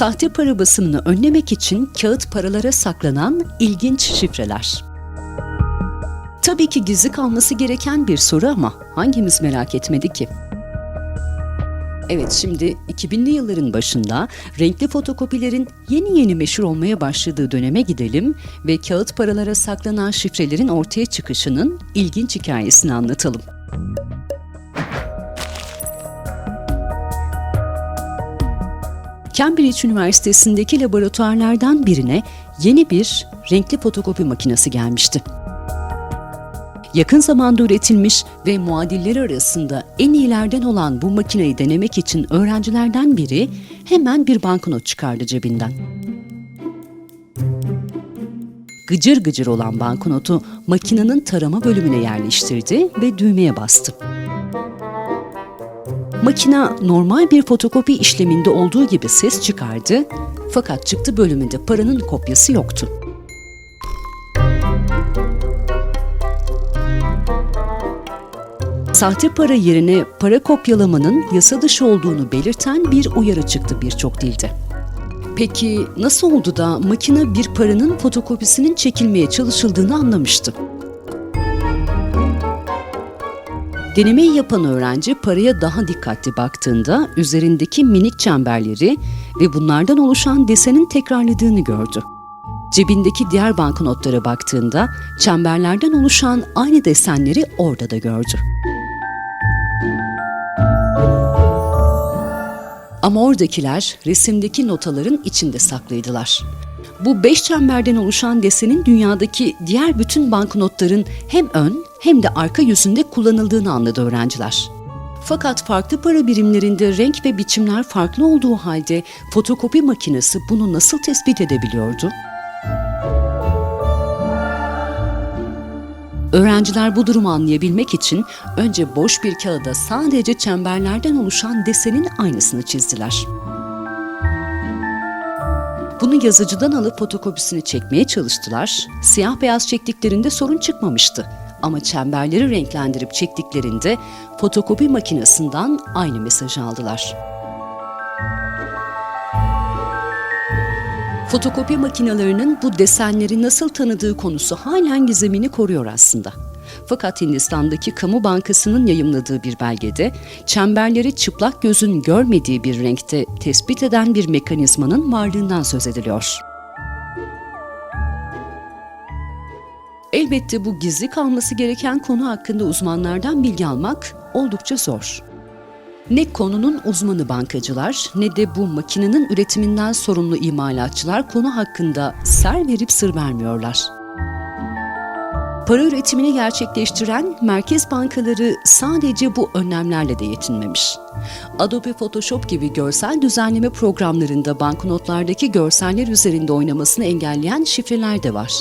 Sahte para basımını önlemek için kağıt paralara saklanan ilginç şifreler. Tabii ki gizli kalması gereken bir soru ama hangimiz merak etmedi ki? Evet şimdi 2000'li yılların başında renkli fotokopilerin yeni yeni meşhur olmaya başladığı döneme gidelim ve kağıt paralara saklanan şifrelerin ortaya çıkışının ilginç hikayesini anlatalım. Cambridge Üniversitesi'ndeki laboratuvarlardan birine yeni bir renkli fotokopi makinesi gelmişti. Yakın zamanda üretilmiş ve muadilleri arasında en iyilerden olan bu makineyi denemek için öğrencilerden biri hemen bir banknot çıkardı cebinden. Gıcır gıcır olan banknotu makinenin tarama bölümüne yerleştirdi ve düğmeye bastı. Makina normal bir fotokopi işleminde olduğu gibi ses çıkardı fakat çıktı bölümünde paranın kopyası yoktu. Sahte para yerine para kopyalamanın yasa dışı olduğunu belirten bir uyarı çıktı birçok dilde. Peki nasıl oldu da makine bir paranın fotokopisinin çekilmeye çalışıldığını anlamıştı? Denemeyi yapan öğrenci paraya daha dikkatli baktığında üzerindeki minik çemberleri ve bunlardan oluşan desenin tekrarladığını gördü. Cebindeki diğer banknotlara baktığında çemberlerden oluşan aynı desenleri orada da gördü. Ama oradakiler resimdeki notaların içinde saklıydılar. Bu beş çemberden oluşan desenin dünyadaki diğer bütün banknotların hem ön hem de arka yüzünde kullanıldığını anladı öğrenciler. Fakat farklı para birimlerinde renk ve biçimler farklı olduğu halde fotokopi makinesi bunu nasıl tespit edebiliyordu? Öğrenciler bu durumu anlayabilmek için önce boş bir kağıda sadece çemberlerden oluşan desenin aynısını çizdiler. Bunu yazıcıdan alıp fotokopisini çekmeye çalıştılar. Siyah beyaz çektiklerinde sorun çıkmamıştı. Ama çemberleri renklendirip çektiklerinde fotokopi makinesinden aynı mesajı aldılar. Fotokopi makinelerinin bu desenleri nasıl tanıdığı konusu halen gizemini koruyor aslında. Fakat Hindistan'daki Kamu Bankası'nın yayımladığı bir belgede çemberleri çıplak gözün görmediği bir renkte tespit eden bir mekanizmanın varlığından söz ediliyor. Elbette bu gizli kalması gereken konu hakkında uzmanlardan bilgi almak oldukça zor. Ne konunun uzmanı bankacılar ne de bu makinenin üretiminden sorumlu imalatçılar konu hakkında ser verip sır vermiyorlar. Para üretimini gerçekleştiren merkez bankaları sadece bu önlemlerle de yetinmemiş. Adobe Photoshop gibi görsel düzenleme programlarında banknotlardaki görseller üzerinde oynamasını engelleyen şifreler de var.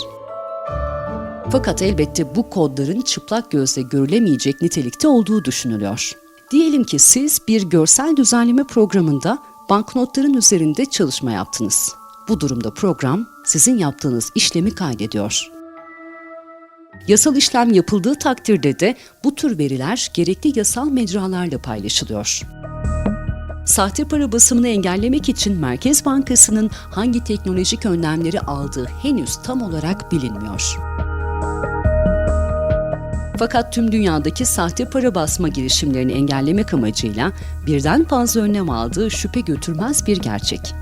Fakat elbette bu kodların çıplak gözle görülemeyecek nitelikte olduğu düşünülüyor. Diyelim ki siz bir görsel düzenleme programında banknotların üzerinde çalışma yaptınız. Bu durumda program sizin yaptığınız işlemi kaydediyor. Yasal işlem yapıldığı takdirde de bu tür veriler gerekli yasal mecralarla paylaşılıyor. Sahte para basımını engellemek için Merkez Bankası'nın hangi teknolojik önlemleri aldığı henüz tam olarak bilinmiyor. Fakat tüm dünyadaki sahte para basma girişimlerini engellemek amacıyla birden fazla önlem aldığı şüphe götürmez bir gerçek.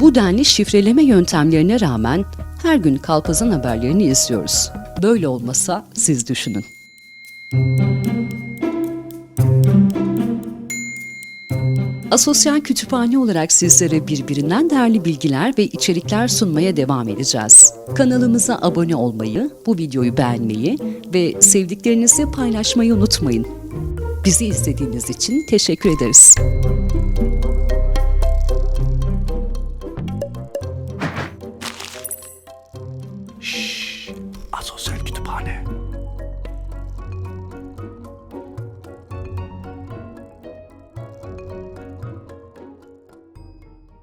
Bu denli şifreleme yöntemlerine rağmen her gün kalpazan haberlerini izliyoruz. Böyle olmasa siz düşünün. Asosyal Kütüphane olarak sizlere birbirinden değerli bilgiler ve içerikler sunmaya devam edeceğiz. Kanalımıza abone olmayı, bu videoyu beğenmeyi ve sevdiklerinizle paylaşmayı unutmayın. Bizi izlediğiniz için teşekkür ederiz. Asosyal